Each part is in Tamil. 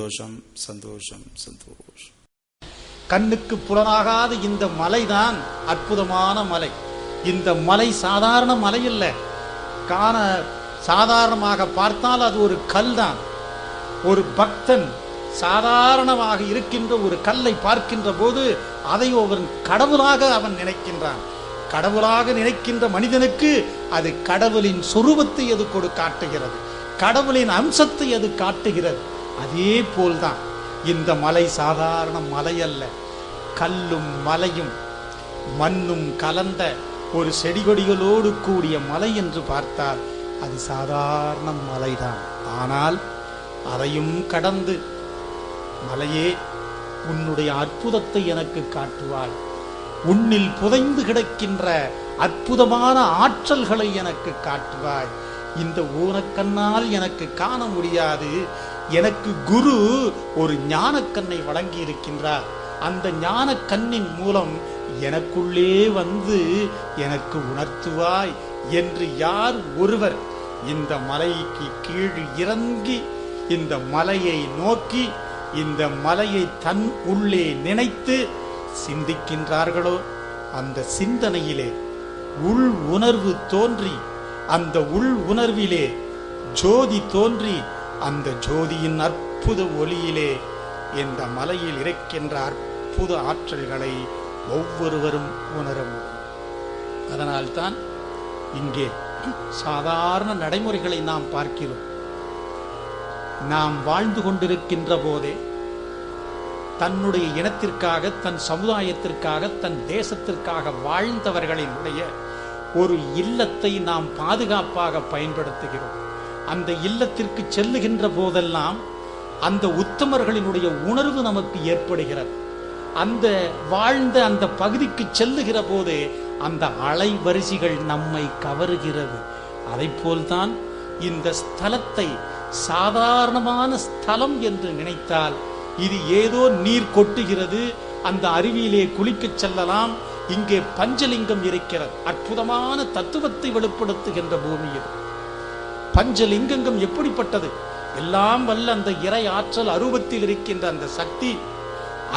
சந்தோஷம் சந்தோஷம் சந்தோஷம். கண்ணுக்கு புலனாகாத இந்த மலைதான் அற்புதமான மலை. இந்த மலை சாதாரண மலை இல்ல காண சாதாரணமாக பார்த்தால் அது ஒரு கல் தான் ஒரு பக்தன் சாதாரணமாக இருக்கின்ற ஒரு கல்லை பார்க்கின்ற போது அதை அவன் கடவுளாக அவன் நினைக்கின்றான். கடவுளாக நினைக்கின்ற மனிதனுக்கு அது கடவுளின் சொரூபத்தை அது கொடு காட்டுகிறது. கடவுளின் அம்சத்தை அது காட்டுகிறது. அதே போல்தான். இந்த மலை சாதாரண மலை அல்ல. கல்லும் மலையும் மண்ணும் கலந்த ஒரு செடி கொடிகளோடு கூடிய மலை என்று பார்த்தால் அது சாதாரண மலைதான். ஆனால் அதையும் கடந்து மலையே உன்னுடைய அற்புதத்தை எனக்கு காட்டுவாள். உன்னில் புதைந்து கிடக்கின்ற அற்புதமான ஆற்றல்களை எனக்கு காட்டுவாய். இந்த ஊனக்கண்ணால் எனக்கு காண முடியாது. எனக்கு குரு ஒரு ஞானக்கண்ணை வழங்கி இருக்கின்றார் அந்த ஞானக்கண்ணின் மூலம் எனக்குள்ளே வந்து எனக்கு உணர்த்துவாய் என்று யார் ஒருவர் இந்த மலைக்கு கீழ் இறங்கி இந்த மலையை நோக்கி இந்த மலையை தன் உள்ளே நினைத்து சிந்திக்கின்றார்களோ? அந்த சிந்தனையிலே உள் உணர்வு தோன்றி அந்த உள் உணர்விலே ஜோதி தோன்றி அந்த ஜோதியின் அற்புத ஒளியிலே இந்த மலையில் இருக்கின்ற அற்புத ஆற்றல்களை ஒவ்வொருவரும் உணர முடியும் அதனால்தான் இங்கே சாதாரண நடைமுறைகளை நாம் பார்க்கிறோம். நாம் வாழ்ந்து கொண்டிருக்கின்ற போதே தன்னுடைய இனத்திற்காக தன் சமுதாயத்திற்காக தன் தேசத்திற்காக வாழ்ந்தவர்களினுடைய ஒரு இல்லத்தை நாம் பாதுகாப்பாக பயன்படுத்துகிறோம். அந்த இல்லத்திற்கு செல்லுகின்ற போதெல்லாம் அந்த உத்தமர்களினுடைய உணர்வு நமக்கு ஏற்படுகிறது. அந்த வாழ்ந்த அந்த பகுதிக்கு செல்லுகிற போது அந்த அலைவரிசைகள் நம்மை கவருகிறது. அதை போல்தான் இந்த ஸ்தலத்தை சாதாரணமான ஸ்தலம் என்று நினைத்தால் இது ஏதோ நீர் கொட்டுகிறது அந்த அருவியிலே குளிக்கச் செல்லலாம் இங்கே பஞ்சலிங்கம் இருக்கிறது. அற்புதமான தத்துவத்தை வெளிப்படுத்துகின்ற பூமி இது. பஞ்சலிங்கங்கம் எப்படிப்பட்டது? எல்லாம் வல்ல அந்த இறை ஆற்றல் அருவத்தில் இருக்கின்ற அந்த சக்தி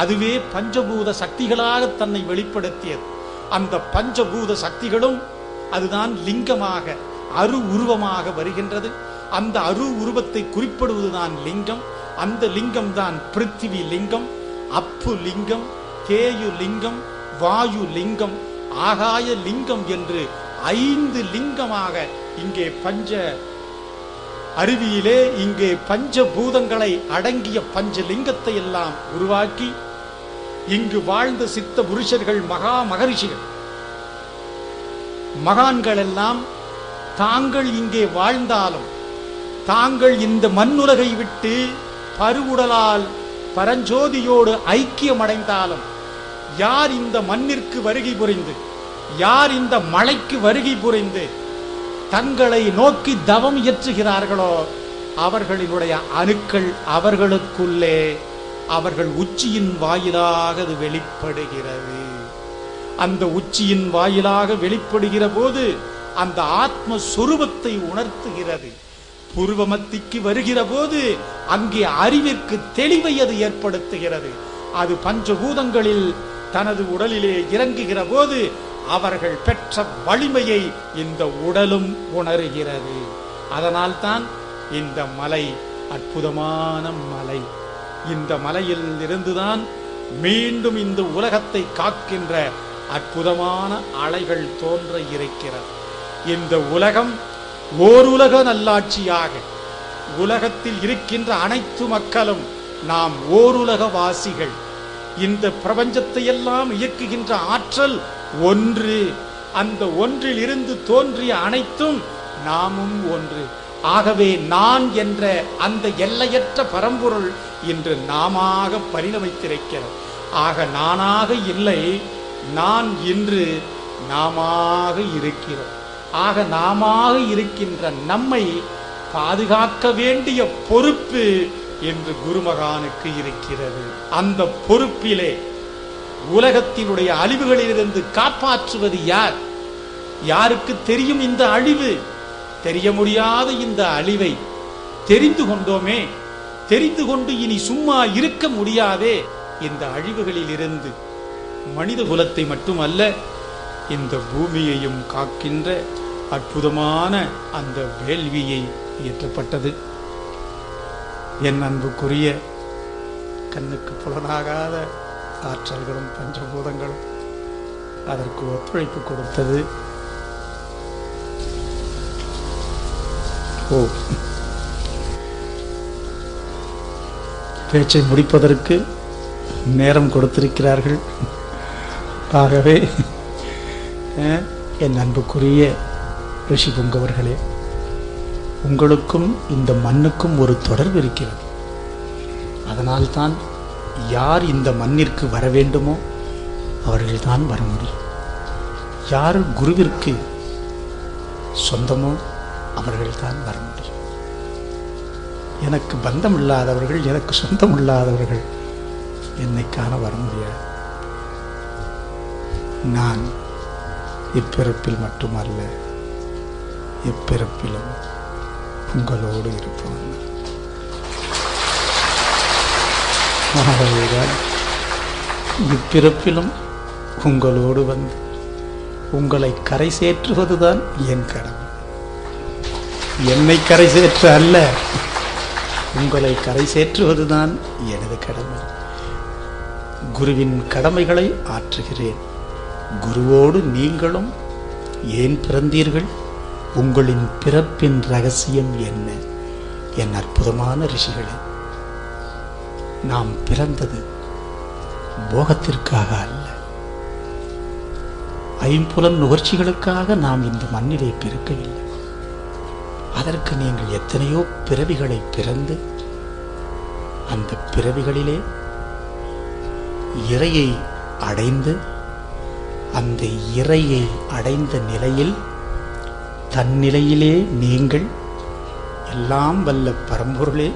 அதுவே பஞ்சபூத சக்திகளாக தன்னை வெளிப்படுத்தியது. அந்த பஞ்சபூத சக்திகளும் அதுதான் லிங்கமாக அரு உருவமாக வருகின்றது. அந்த அரு உருவத்தை குறிப்பிடுவதுதான் லிங்கம். அந்த லிங்கம் தான் பிருத்திவி லிங்கம். அப்பு லிங்கம் தேயு லிங்கம் வாயு லிங்கம். ஆகாய லிங்கம் என்று ஐந்து லிங்கமாக இங்கே பஞ்ச அருவியிலே இங்கே பஞ்சபூதங்களை அடங்கிய பஞ்சலிங்கத்தை எல்லாம் உருவாக்கி இங்கு வாழ்ந்த சித்த புருஷர்கள் மகா மகரிஷிகள். மகான்கள் எல்லாம் தாங்கள் இங்கே வாழ்ந்தாலும் தாங்கள் இந்த மண்ணுலகை விட்டு பருவுடலால் பரஞ்சோதியோடு ஐக்கியமடைந்தாலும் யார் இந்த மண்ணிற்கு வருகை புரிந்து யார் இந்த மலைக்கு வருகை புரிந்து தங்களை நோக்கி தவம் இயற்றுகிறார்களோ அவர்களினுடைய அணுக்கள் அவர்களுக்குள்ளே அவர்கள் உச்சியின் வாயிலாக அது வெளிப்படுகிறது. அந்த உச்சியின் வாயிலாக வெளிப்படுகிற போது அந்த ஆத்ம சொரூபத்தை உணர்த்துகிறது. புருவமத்திக்கு வருகிற போது அங்கே அறிவிற்கு தெளிவை அது ஏற்படுத்துகிறது. அது பஞ்சபூதங்களில் தனது உடலிலே இறங்குகிற போது அவர்கள் பெற்ற வலிமையை இந்த உடலும் உணர்கிறது. அதனால்தான் இந்த மலை அற்புதமான மலை. இந்த மலையில் இருந்துதான் மீண்டும் இந்த உலகத்தை காக்கின்ற அற்புதமான அலைகள் தோன்ற இருக்கிறது. இந்த உலகம் ஓருலக நல்லாட்சியாக உலகத்தில் இருக்கின்ற அனைத்து மக்களும் நாம் ஓருலக வாசிகள். இந்த பிரபஞ்சத்தை எல்லாம் இயக்குகின்ற ஆற்றல் ஒன்று. அந்த ஒன்றில் இருந்து தோன்றிய அனைத்தும் நாமும் ஒன்று. ஆகவே நான் என்ற அந்த எல்லையற்ற பரம்பொருள் இன்று நாமாக பரிணமித்திருக்கிறது. ஆக நானாக இல்லை நான் இன்று நாமாக இருக்கிறோம். ஆக நாமாக இருக்கின்ற நம்மை பாதுகாக்க வேண்டிய பொறுப்பு என்று குருமகானுக்கு இருக்கிறது. அந்த பொறுப்பிலே உலகத்தினுடைய அழிவுகளிலிருந்து காப்பாற்றுவது யார்? யாருக்கு தெரியும் இந்த அழிவு? தெரிய முடியாத இந்த அழிவை தெரிந்து கொண்டோமே தெரிந்து கொண்டு இனி சும்மா இருக்க முடியாதே இந்த அழிவுகளில் இருந்து மனித குலத்தை மட்டுமல்ல இந்த பூமியையும் காக்கின்ற அற்புதமான அந்த வேள்வியை இயற்றப்பட்டது. என் அன்புக்குரிய கண்ணுக்கு புலனாகாத ஆற்றல்களும் பஞ்சபூதங்களும் அதற்கு ஒத்துழைப்பு கொடுத்தது. ஓ. பேச்சை முடிப்பதற்கு நேரம் கொடுத்திருக்கிறார்கள். ஆகவே என் அன்புக்குரிய ரிஷி பொங்கவர்களே உங்களுக்கும் இந்த மண்ணுக்கும் ஒரு தொடர்பு இருக்கிறது. அதனால்தான் யார் இந்த மண்ணிற்கு வர வேண்டுமோ அவர்கள்தான் வர முடியும். யார் குருவிற்கு சொந்தமோ அவர்கள்தான் வர முடியும். எனக்கு பந்தம் இல்லாதவர்கள் எனக்கு சொந்தம் இல்லாதவர்கள் என்னை காண வர முடியாது. நான் இப்பிறப்பில் மட்டுமல்ல எப்பிறப்பிலும் உங்களோடு இருப்பவன். ஆகவேதான் இப்பிறப்பிலும் உங்களோடு வந்து உங்களை கரை சேற்றுவதுதான் என் கடமை. என்னை கரை சேற்ற அல்ல உங்களை கரை சேற்றுவதுதான் எனது கடமை. குருவின் கடமைகளை ஆற்றுகிறேன். குருவோடு நீங்களும் ஏன் பிறந்தீர்கள்? உங்களின் பிறப்பின் ரகசியம் என்ன? என் அற்புதமான ரிஷிகளே. நாம் பிறந்தது போகத்திற்காக அல்ல. ஐம்புலன் நுகர்ச்சிகளுக்காக நாம் இந்த மண்ணிலே பிறக்கவில்லை. அதற்கு நீங்கள் எத்தனையோ பிறவிகளை பிறந்து அந்த பிறவிகளிலே இறையை அடைந்து அந்த இறையை அடைந்த நிலையில் தன்னிலையிலே நீங்கள் எல்லாம் வல்ல பரம்பொருளே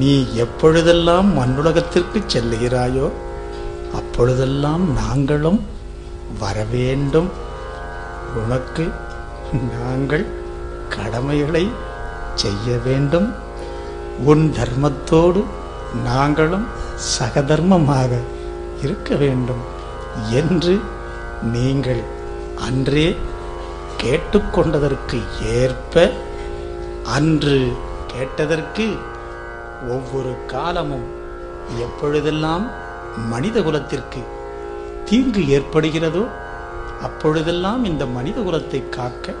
நீ எப்பொழுதெல்லாம் மண்ணுலகத்திற்கு செல்லுகிறாயோ அப்பொழுதெல்லாம் நாங்களும் வரவேண்டும். உனக்கு நாங்கள் கடமைகளை செய்ய வேண்டும். உன் தர்மத்தோடு நாங்களும் சகதர்மமாக இருக்க வேண்டும் என்று நீங்கள் அன்றே கேட்டுக்கொண்டதற்கு ஏற்ப அன்று கேட்டதற்கு ஒவ்வொரு காலமும் எப்பொழுதெல்லாம் மனித குலத்திற்கு தீங்கு ஏற்படுகிறதோ அப்பொழுதெல்லாம் இந்த மனித குலத்தை காக்க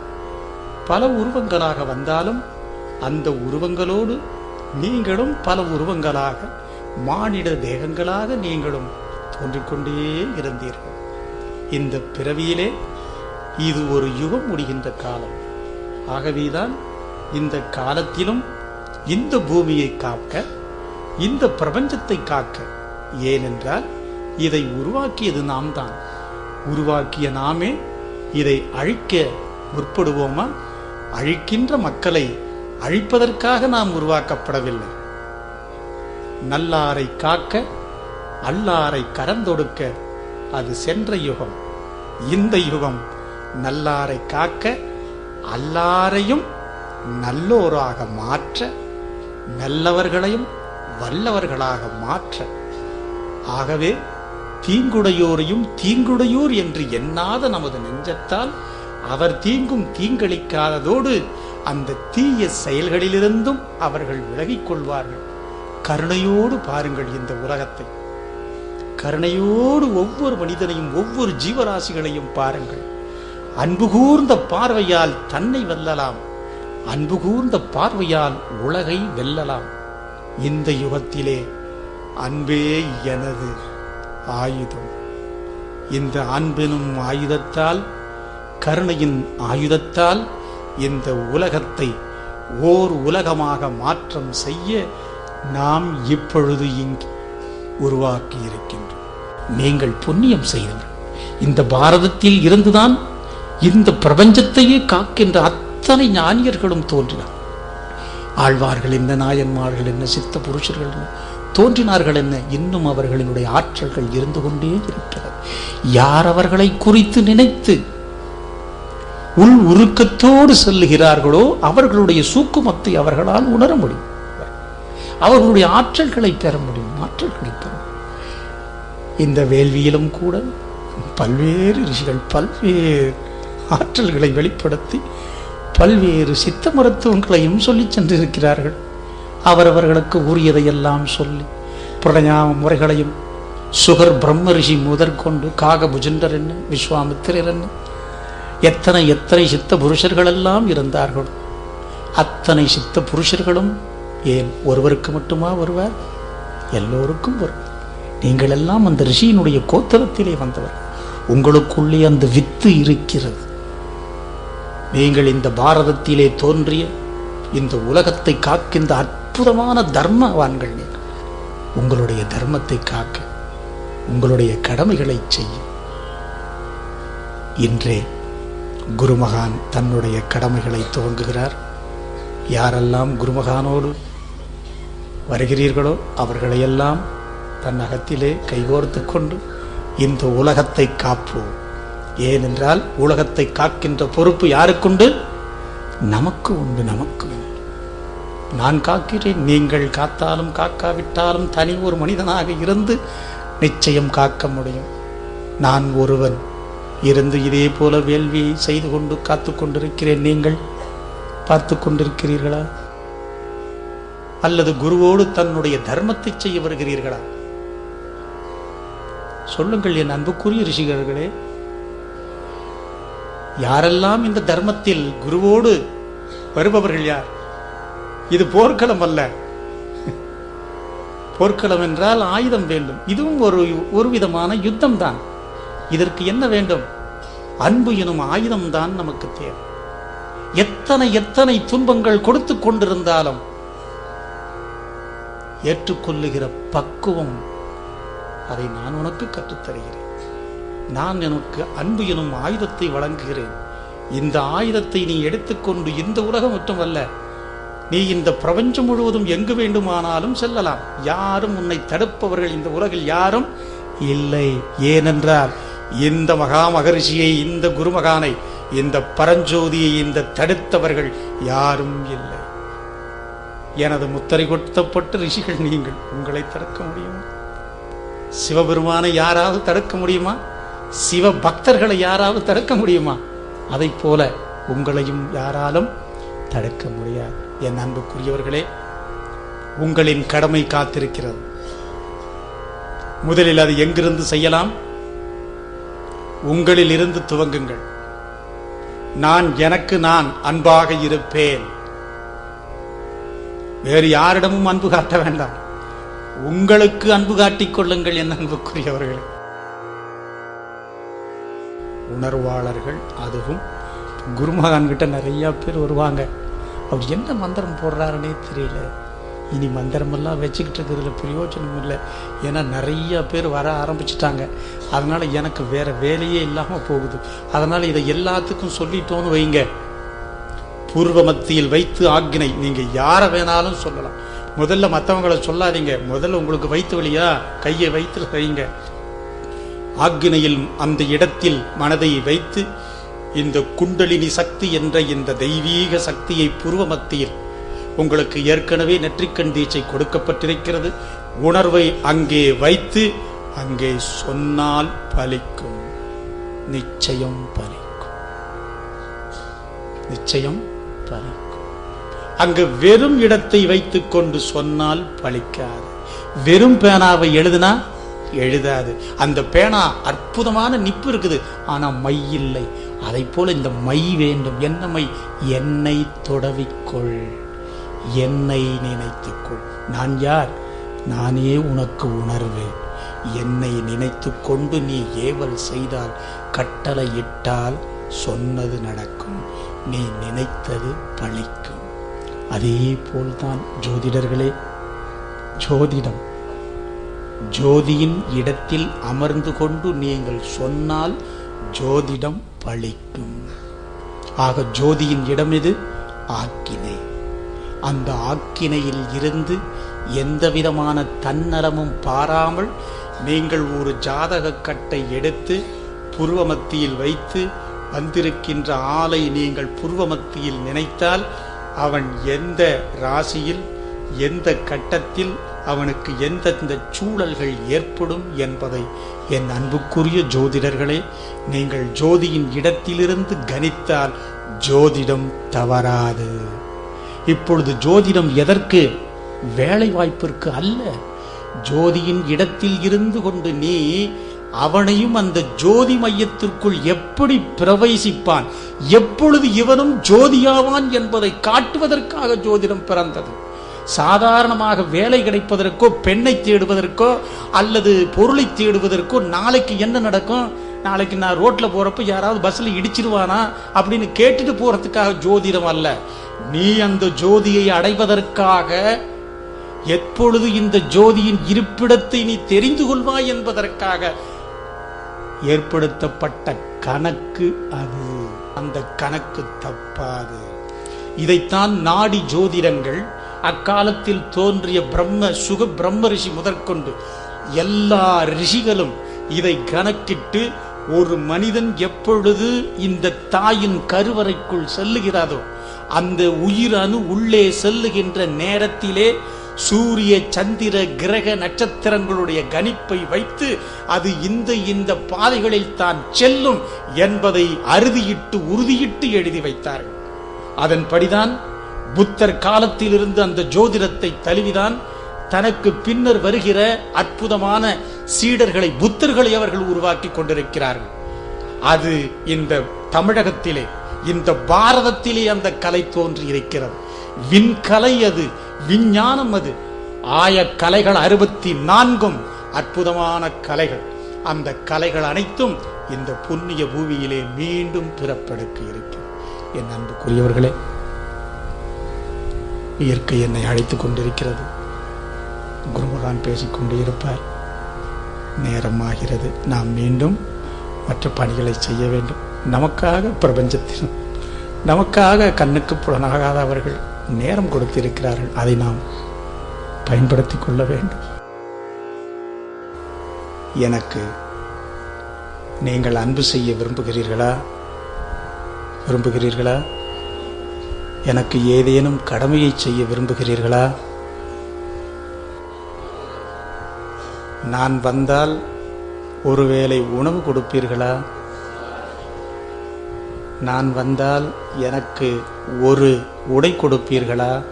பல உருவங்களாக வந்தாலும் அந்த உருவங்களோடு நீங்களும் பல உருவங்களாக மானிட தேகங்களாக நீங்களும் தோன்றிக்கொண்டே இருந்தீர்கள். இந்த பிறவியிலே இது ஒரு யுகம் முடிகின்ற காலம். ஆகவேதான் இந்த காலத்திலும் இந்த பூமியை காக்க இந்த பிரபஞ்சத்தை காக்க. ஏனென்றால் இதை உருவாக்கியது நாம் தான் உருவாக்கிய நாமே இதை அழிக்க முற்படுவோமா? அழிக்கின்ற மக்களை அழிப்பதற்காக நாம் உருவாக்கப்படவில்லை. நல்லாரை காக்க அல்லாரை கரந்தொடுக்க அது சென்ற யுகம். இந்த யுகம் நல்லாரை காக்க அல்லாரையும் நல்லோராக மாற்ற நல்லவர்களையும் வல்லவர்களாக மாற்ற. ஆகவே தீங்குடையோரையும் தீங்குடையோர் என்று எண்ணாத நமது நெஞ்சத்தால் அவர் தீங்கும் தீங்களிக்காததோடு அந்த தீய செயல்களிலிருந்தும் அவர்கள் விலகிக் கொள்வார்கள். கருணையோடு பாருங்கள் இந்த உலகத்தை. கருணையோடு ஒவ்வொரு மனிதனையும் ஒவ்வொரு ஜீவராசிகளையும் பாருங்கள். அன்பு கூர்ந்த பார்வையால் தன்னை வெல்லலாம். அன்பு கூர்ந்த பார்வையால் உலகை வெல்லலாம். இந்த யுகத்திலே அன்பே எனது ஆயுதம். இந்த அன்பினும் ஆயுதத்தால் கருணையின் ஆயுதத்தால் இந்த உலகத்தை ஓர் உலகமாக மாற்றம் செய்ய நாம் இப்பொழுது இங்கு உருவாக்கி இருக்கின்றோம் நீங்கள் புண்ணியம் செய்தவர். இந்த பாரதத்தில் இருந்துதான் இந்த பிரபஞ்சத்தையே காக்கின்ற அத்தனை ஞானியர்களும் தோன்றினார். ஆழ்வார்கள் என்ன நாயன்மார்கள் என்ன சித்த புருஷர்கள் என்ன தோன்றினார்கள் என்ன இன்னும் அவர்களினுடைய ஆற்றல்கள் இருந்து கொண்டே இருக்கிறது. யார் அவர்களை குறித்து நினைத்து உள் உருக்கத்தோடு செல்லுகிறார்களோ அவர்களுடைய சூக்குமத்தை அவர்களால் உணர முடியும். அவர்களுடைய ஆற்றல்களை பெற முடியும் ஆற்றல்களை பெற இந்த வேள்வியிலும் கூட பல்வேறு ரிஷிகள் பல்வேறு ஆற்றல்களை வெளிப்படுத்தி பல்வேறு சித்த மருத்துவங்களையும் சொல்லிச் சென்றிருக்கிறார்கள். அவரவர்களுக்கு உரியதையெல்லாம் சொல்லி பிரணயாம முறைகளையும் சுகர் பிரம்ம ரிஷி முதற்கொண்டு காகபுஜண்டர் என்ன விஸ்வாமித்திரர் என்ன எத்தனை எத்தனை சித்த புருஷர்கள் எல்லாம் இருந்தார்கள். அத்தனை சித்த புருஷர்களும் ஏன் ஒருவருக்கு மட்டுமா வருவார்? எல்லோருக்கும் வருவார். நீங்கள் எல்லாம் அந்த ரிஷியினுடைய கோத்தரத்திலே வந்தவர். உங்களுக்குள்ளே அந்த வித்து இருக்கிறது. நீங்கள் இந்த பாரதத்திலே தோன்றிய இந்த உலகத்தை காக்கின்ற அற்புதமான தர்மவான்கள் நீங்கள் உங்களுடைய தர்மத்தை காக்க உங்களுடைய கடமைகளை செய்ய. இன்றே குருமகான் தன்னுடைய கடமைகளை துவங்குகிறார். யாரெல்லாம் குருமகானோடு வருகிறீர்களோ அவர்களையெல்லாம் தன் அகத்திலே கைகோர்த்து கொண்டு இந்த உலகத்தை காப்போம். ஏனென்றால் உலகத்தை காக்கின்ற பொறுப்பு யாருக்குண்டு? நமக்கு உண்டு நமக்கு உண்டு. நான் காக்கிறேன் நீங்கள் காத்தாலும் காக்காவிட்டாலும் தனி ஒரு மனிதனாக இருந்து நிச்சயம் காக்க முடியும். நான் ஒருவன். இருந்து இதே போல வேள்வியை செய்து கொண்டு காத்து கொண்டிருக்கிறேன் நீங்கள். பார்த்து கொண்டிருக்கிறீர்களா? அல்லது குருவோடு தன்னுடைய தர்மத்தை செய்ய வருகிறீர்களா? சொல்லுங்கள் என் அன்புக்குரிய ரிஷிகர்களே. யாரெல்லாம் இந்த தர்மத்தில் குருவோடு வருபவர்கள் யார்? இது போர்க்களம் அல்ல. போர்க்களம் என்றால் ஆயுதம் வேண்டும். இதுவும் ஒரு ஒரு விதமான யுத்தம் தான் இதற்கு என்ன வேண்டும்? அன்பு எனும் ஆயுதம் தான் நமக்கு தேவை. எத்தனை எத்தனை துன்பங்கள் கொடுத்து கொண்டிருந்தாலும் ஏற்றுக்கொள்ளுகிற பக்குவம் அதை நான் உனக்கு கற்றுத்தருகிறேன். நான் எனக்கு அன்பு எனும் ஆயுதத்தை வழங்குகிறேன். இந்த ஆயுதத்தை நீ எடுத்துக்கொண்டு இந்த உலகம் மட்டுமல்ல நீ இந்த பிரபஞ்சம் முழுவதும் எங்கு வேண்டுமானாலும் செல்லலாம். யாரும் உன்னை தடுப்பவர்கள் இந்த உலகில் யாரும் இல்லை. ஏனென்றால் இந்த மகா மகரிஷியை இந்த குருமகானை இந்த பரஞ்சோதியை இந்த தடுத்தவர்கள் யாரும் இல்லை. எனது முத்திரை கொடுத்தப்பட்ட ரிஷிகள் நீங்கள் உங்களை தடுக்க முடியுமா? சிவபெருமானை யாராவது தடுக்க முடியுமா? சிவ பக்தர்களை யாராவது தடுக்க முடியுமா? அதை போல உங்களையும் யாராலும் தடுக்க முடியாது. என் அன்புக்குரியவர்களே உங்களின் கடமை காத்திருக்கிறது. முதலில் அது எங்கிருந்து செய்யலாம்? உங்களில் இருந்து துவங்குங்கள். நான் எனக்கு நான் அன்பாக இருப்பேன். வேறு யாரிடமும் அன்பு காட்ட வேண்டாம். உங்களுக்கு அன்பு காட்டிக் கொள்ளுங்கள் என் அன்புக்குரியவர்களே. உணர்வாளர்கள் அதுவும் குருமகான்கிட்ட நிறையா பேர் வருவாங்க. அவர் என்ன மந்திரம் போடுறாருன்னே தெரியல. இனி மந்திரமெல்லாம் வச்சுக்கிட்டு இருக்கிறதுல பிரயோஜனம் இல்லை. ஏன்னா நிறையா பேர் வர ஆரம்பிச்சிட்டாங்க. அதனால் எனக்கு வேறு வேலையே இல்லாமல் போகுது. அதனால் இதை எல்லாத்துக்கும் சொல்லிட்டோன்னு வைங்க. பூர்வ மத்தியில் வைத்து ஆக்கினை நீங்கள் யாரை வேணாலும் சொல்லலாம். முதல்ல மற்றவங்களை சொல்லாதீங்க. முதல்ல உங்களுக்கு வைத்து வழியா கையை வைத்து வைங்க. ஆக்னையில் அந்த இடத்தில் மனதை வைத்து இந்த குண்டலினி சக்தி என்ற இந்த தெய்வீக சக்தியை பூர்வ மத்தியில் உங்களுக்கு ஏற்கனவே நெற்றிக்கண் தீட்சை கொடுக்கப்பட்டிருக்கிறது. உணர்வை அங்கே வைத்து அங்கே சொன்னால் பலிக்கும். நிச்சயம் பலிக்கும். நிச்சயம் பலிக்கும். அங்கு வெறும் இடத்தை வைத்துக்கொண்டு சொன்னால் பலிக்காது. வெறும் பேனாவை எழுதினா எழுதாது. அந்த பேனா அற்புதமான நிப்பு இருக்குது. ஆனால் மை இல்லை. அதை போல இந்த மை வேண்டும். என்ன மை? என்னை தொடவிக்கொள். என்னை நினைத்துக்கொள். நான் யார்? நானே உனக்கு உணர்வு என்னை நினைத்து கொண்டு நீ ஏவல் செய்தால் கட்டளை இட்டால் சொன்னது நடக்கும். நீ நினைத்தது பழிக்கும். அதே போல்தான் ஜோதிடர்களே. ஜோதிடம். ஜோதியின் இடத்தில் அமர்ந்து கொண்டு நீங்கள் சொன்னால் ஜோதிடம் பழிக்கும். ஆக ஜோதியின் இடம் எது? ஆக்கினை. அந்த ஆக்கினையில் இருந்து எந்த விதமான தன்னலமும் பாராமல் நீங்கள் ஒரு ஜாதக கட்டை எடுத்து புருவ மத்தியில் வைத்து வந்திருக்கின்ற ஆளை நீங்கள் புருவ மத்தியில் நினைத்தால் அவன் எந்த ராசியில் எந்த கட்டத்தில் அவனுக்கு எந்தெந்த சூழல்கள் ஏற்படும் என்பதை என் அன்புக்குரிய ஜோதிடர்களே நீங்கள் ஜோதியின் இடத்திலிருந்து கணித்தால் ஜோதிடம் தவறாது. இப்பொழுது ஜோதிடம் எதற்கு? வேலை வாய்ப்பிற்கு அல்ல. ஜோதியின் இடத்தில் இருந்து கொண்டு நீ அவனையும் அந்த ஜோதி மையத்திற்குள் எப்படி பிரவேசிப்பான்? எப்பொழுது இவனும் ஜோதியாவான் என்பதை காட்டுவதற்காக ஜோதிடம் பிறந்தது. சாதாரணமாக வேலை கிடைப்பதற்கோ பெண்ணை தேடுவதற்கோ அல்லது பொருளை தேடுவதற்கோ நாளைக்கு என்ன நடக்கும்? நாளைக்கு நான் ரோட்டில் போகிறப்ப யாராவது பஸ்ஸில் இடிச்சிருவானா? அப்படின்னு கேட்டுட்டு போகிறதுக்காக ஜோதிடம் அல்ல. நீ அந்த ஜோதியை அடைவதற்காக எப்பொழுது இந்த ஜோதியின் இருப்பிடத்தை நீ தெரிந்து கொள்வாய் என்பதற்காக ஏற்படுத்தப்பட்ட கணக்கு அது. அந்த கணக்கு தப்பாது. இதைத்தான் நாடி ஜோதிடங்கள் அக்காலத்தில் தோன்றிய பிரம்ம சுக பிரம்ம ரிஷி முதற்கொண்டு எல்லா ரிஷிகளும் இதை கணக்கிட்டு ஒரு மனிதன் எப்பொழுது இந்த தாயின் கருவறைக்குள் செல்லுகிறாதோ அந்த உயிரணு உள்ளே செல்லுகின்ற நேரத்திலே சூரிய சந்திர கிரக நட்சத்திரங்களுடைய கணிப்பை வைத்து அது இந்த இந்த பாதைகளில் தான் செல்லும் என்பதை அறுதியிட்டு உறுதியிட்டு எழுதி வைத்தார்கள். அதன்படிதான் புத்தர் காலத்திலிருந்து அந்த ஜோதிடத்தை தழுவிதான் தனக்கு பின்னர் வருகிற அற்புதமான சீடர்களை புத்தர்களை அவர்கள் உருவாக்கி கொண்டிருக்கிறார்கள். அது இந்த தமிழகத்திலே இந்த பாரதத்திலே அந்த கலை தோன்றி இருக்கிறது. விண்கலை அது விஞ்ஞானம் அது. ஆய கலைகள் அறுபத்தி நான்கும் அற்புதமான கலைகள். அந்த கலைகள் அனைத்தும் இந்த புண்ணிய பூமியிலே மீண்டும் பிறப்பெடுக்க இருக்கிறது. என் அன்புக்குரியவர்களே இயற்கை என்னை அழைத்து கொண்டிருக்கிறது. குருமகான் பேசிக்கொண்டே இருப்பார். நேரமாகிறது. நாம் மீண்டும் மற்ற பணிகளை செய்ய வேண்டும். நமக்காக பிரபஞ்சத்திலும் நமக்காக கண்ணுக்கு புலனாகாதவர்கள் நேரம் கொடுத்திருக்கிறார்கள். அதை நாம் பயன்படுத்திக் கொள்ள வேண்டும். எனக்கு நீங்கள் அன்பு செய்ய விரும்புகிறீர்களா? விரும்புகிறீர்களா? எனக்கு ஏதேனும் கடமையை செய்ய விரும்புகிறீர்களா? நான் வந்தால் ஒருவேளை உணவு கொடுப்பீர்களா? நான் வந்தால் எனக்கு ஒரு உடை கொடுப்பீர்களா?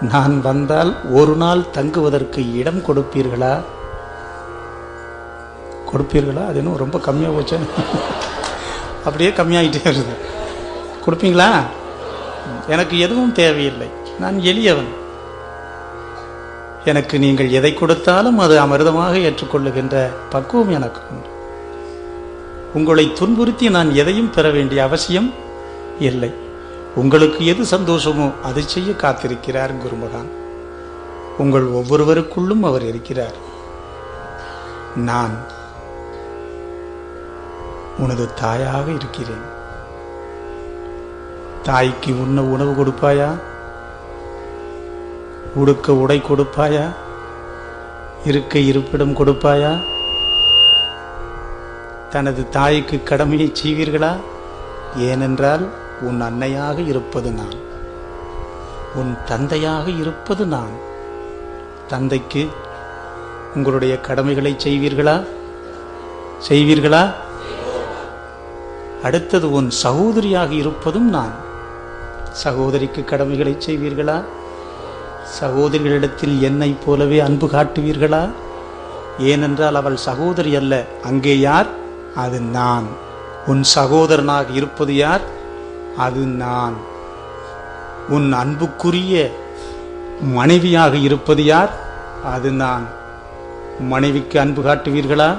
நான் வந்தால் ஒரு நாள் தங்குவதற்கு இடம் கொடுப்பீர்களா? கொடுப்பீர்களா? அது இன்னும் ரொம்ப கம்மியாக போச்சு. அப்படியே கம்மியாகிட்டே வருது. கொடுப்பீங்களா? எனக்கு எதுவும் தேவையில்லை. நான் எளியவன். எனக்கு நீங்கள் எதை கொடுத்தாலும் அது அமிர்தமாக ஏற்றுக்கொள்ளுகின்ற பக்குவம் எனக்கு உண்டு. உங்களை துன்புறுத்தி நான் எதையும் பெற வேண்டிய அவசியம் இல்லை. உங்களுக்கு எது சந்தோஷமோ அதை செய்ய காத்திருக்கிறார் குருமகான். உங்கள் ஒவ்வொருவருக்குள்ளும் அவர் இருக்கிறார். நான் உனது தாயாக இருக்கிறேன். தாய்க்கு உண்ண உணவு கொடுப்பாயா? உடுக்க உடை கொடுப்பாயா? இருக்க இருப்பிடம் கொடுப்பாயா? தனது தாய்க்கு கடமையை செய்வீர்களா? ஏனென்றால் உன் அன்னையாக இருப்பது நான். உன் தந்தையாக இருப்பது நான். தந்தைக்கு உங்களுடைய கடமைகளை செய்வீர்களா? செய்வீர்களா? அடுத்தது உன் சகோதரியாக இருப்பதும் நான். சகோதரிக்கு கடமைகளை செய்வீர்களா? சகோதரிகளிடத்தில் என்னைப் போலவே அன்பு காட்டுவீர்களா? ஏனென்றால் அவள் சகோதரி அல்ல அங்கே யார்? அது நான். உன் சகோதரனாக இருப்பது யார்? அது நான். உன் அன்புக்குரிய மனைவியாக இருப்பது யார்? அது நான். மனைவிக்கு அன்பு காட்டுவீர்களா?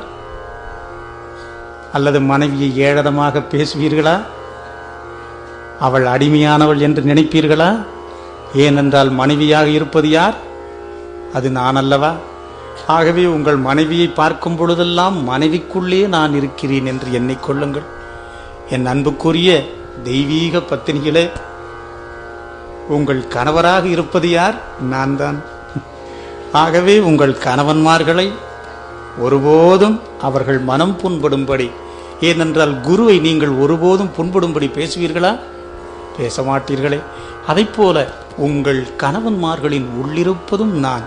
அல்லது மனைவியை ஏழதமாக பேசுவீர்களா? அவள் அடிமையானவள் என்று நினைப்பீர்களா? ஏனென்றால் மனைவியாக இருப்பது யார்? அது நான் அல்லவா ஆகவே உங்கள் மனைவியை பார்க்கும் பொழுதெல்லாம் மனைவிக்குள்ளே நான் இருக்கிறேன் என்று எண்ணிக்கொள்ளுங்கள் என் அன்புக்குரிய தெய்வீக பத்தினிகளே உங்கள் கணவராக இருப்பது யார்? நான் தான் ஆகவே உங்கள் கணவன்மார்களை ஒருபோதும் அவர்கள் மனம் புண்படும்படி ஏனென்றால் குருவை நீங்கள் ஒருபோதும் புண்படும்படி பேசுவீர்களா? பேச மாட்டீர்களே அதைப் போல உங்கள் கணவன்மார்களின் உள்ளிருப்பதும் நான்.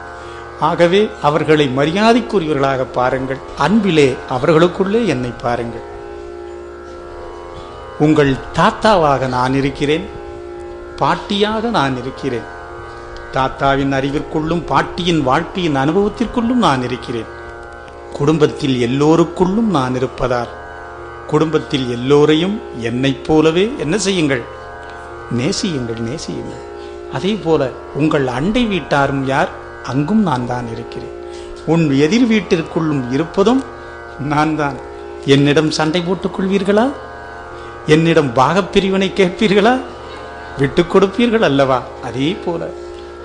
ஆகவே அவர்களை மரியாதைக்குரியவர்களாக பாருங்கள். அன்பிலே அவர்களுக்குள்ளே என்னை பாருங்கள். உங்கள் தாத்தாவாக நான் இருக்கிறேன். பாட்டியாக நான் இருக்கிறேன். தாத்தாவின் அறிவிற்குள்ளும் பாட்டியின் வாழ்க்கையின் அனுபவத்திற்குள்ளும் நான் இருக்கிறேன். குடும்பத்தில் எல்லோருக்குள்ளும் நான் இருப்பதால் குடும்பத்தில் எல்லோரையும் என்னைப் போலவே என்ன செய்யுங்கள்? நேசியுங்கள் நேசியுங்கள். அதே போல உங்கள் அண்டை வீட்டாரும் யார்? அங்கும் நான் தான் இருக்கிறேன். உன் எதிர் வீட்டிற்குள்ளும் இருப்பதும் நான் தான். என்னிடம் சண்டை போட்டுக் கொள்வீர்களா? என்னிடம் பாகப்பிரிவினை கேட்பீர்களா? விட்டு கொடுப்பீர்கள் அல்லவா? அதே போல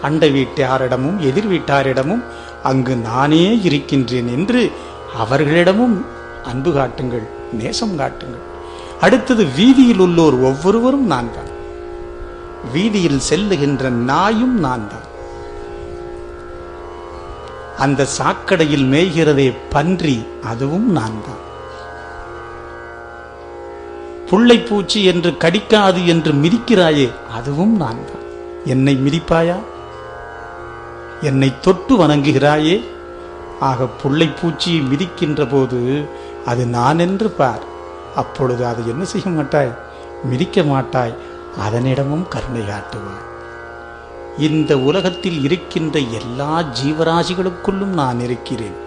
அண்டை வீட்டாரிடமும் எதிர் வீட்டாரிடமும் அங்கு நானே இருக்கின்றேன் என்று அவர்களிடமும் அன்பு காட்டுங்கள் நேசம் காட்டுங்கள். அடுத்தது வீதியில் உள்ளோர் ஒவ்வொருவரும் நான் தான். வீதியில் செல்லுகின்ற நாயும் நான் தான் அந்த சாக்கடையில் மேய்கிறதே பன்றி அதுவும் நான் தான் புள்ளைப்பூச்சி என்று கடிக்காது என்று மிதிக்கிறாயே அதுவும் நான் தான் என்னை மிதிப்பாயா? என்னை தொட்டு வணங்குகிறாயே? ஆக புள்ளைப்பூச்சியை மிதிக்கின்ற போது அது நான் என்று பார். அப்பொழுது அதை என்ன செய்ய மாட்டாய்? மிதிக்க மாட்டாய். அதனிடமும் கருணை காட்டுவாய் இந்த உலகத்தில் இருக்கின்ற எல்லா ஜீவராசிகளுக்குள்ளும் நான் இருக்கிறேன்.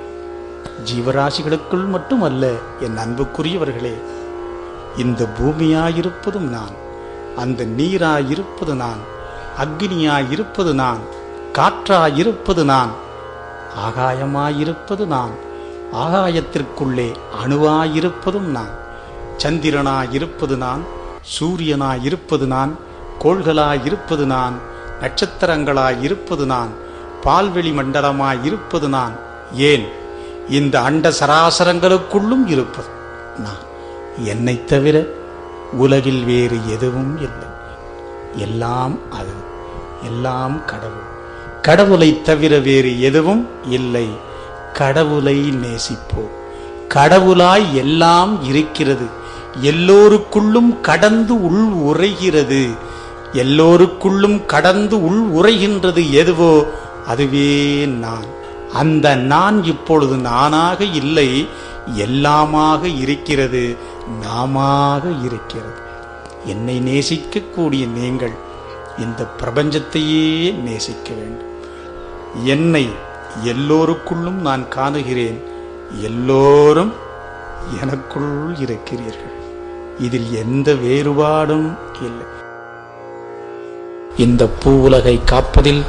ஜீவராசிகளுக்குள் மட்டுமல்ல என் அன்புக்குரியவர்களே இந்த பூமியாயிருப்பதும் நான் அந்த நீராயிருப்பது நான் அக்னியாயிருப்பது நான் காற்றாயிருப்பது நான் ஆகாயமாயிருப்பது நான் ஆகாயத்திற்குள்ளே அணுவாயிருப்பதும் நான் சந்திரனாயிருப்பது நான் சூரியனாயிருப்பது நான் கோள்களாயிருப்பது நான் நட்சத்திரங்களாயிருப்பது நான் பால்வெளி மண்டலமாயிருப்பது நான் ஏன்? இந்த அண்ட சராசரங்களுக்குள்ளும் இருப்பது நான் என்னைத் தவிர உலகில் வேறு எதுவும் இல்லை. எல்லாம் அது எல்லாம் கடவுள். கடவுளைத் தவிர வேறு எதுவும் இல்லை. கடவுளை நேசிப்போம். கடவுளாய் எல்லாம் இருக்கிறது. எல்லோருக்குள்ளும் கடந்து உள் உரைகிறது எல்லோருக்குள்ளும் கடந்து உள் உரைகின்றது எதுவோ அதுவே நான். அந்த நான் இப்பொழுது நானாக இல்லை எல்லாமாக இருக்கிறது நாமாக இருக்கிறது. என்னை நேசிக்கக்கூடிய நீங்கள் இந்த பிரபஞ்சத்தையே நேசிக்க வேண்டும். என்னை எல்லோருக்குள்ளும் நான் காணுகிறேன் எல்லோரும் எனக்குள் இருக்கிறீர்கள். இதில் எந்த வேறுபாடும் இல்லை. இந்த பூ உலகை காப்பதில்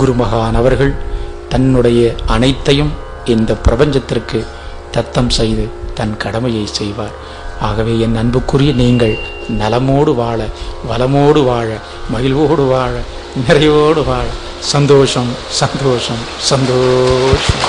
குருமகான் அவர்கள் தன்னுடைய அனைத்தையும் இந்த பிரபஞ்சத்திற்கு தத்தம் செய்து தன் கடமையை செய்வார். ஆகவே என் அன்புக்குரிய நீங்கள் நலமோடு வாழ வளமோடு வாழ மகிழ்வோடு வாழ நிறைவோடு வாழ. சந்தோஷம் சந்தோஷம் சந்தோஷம்.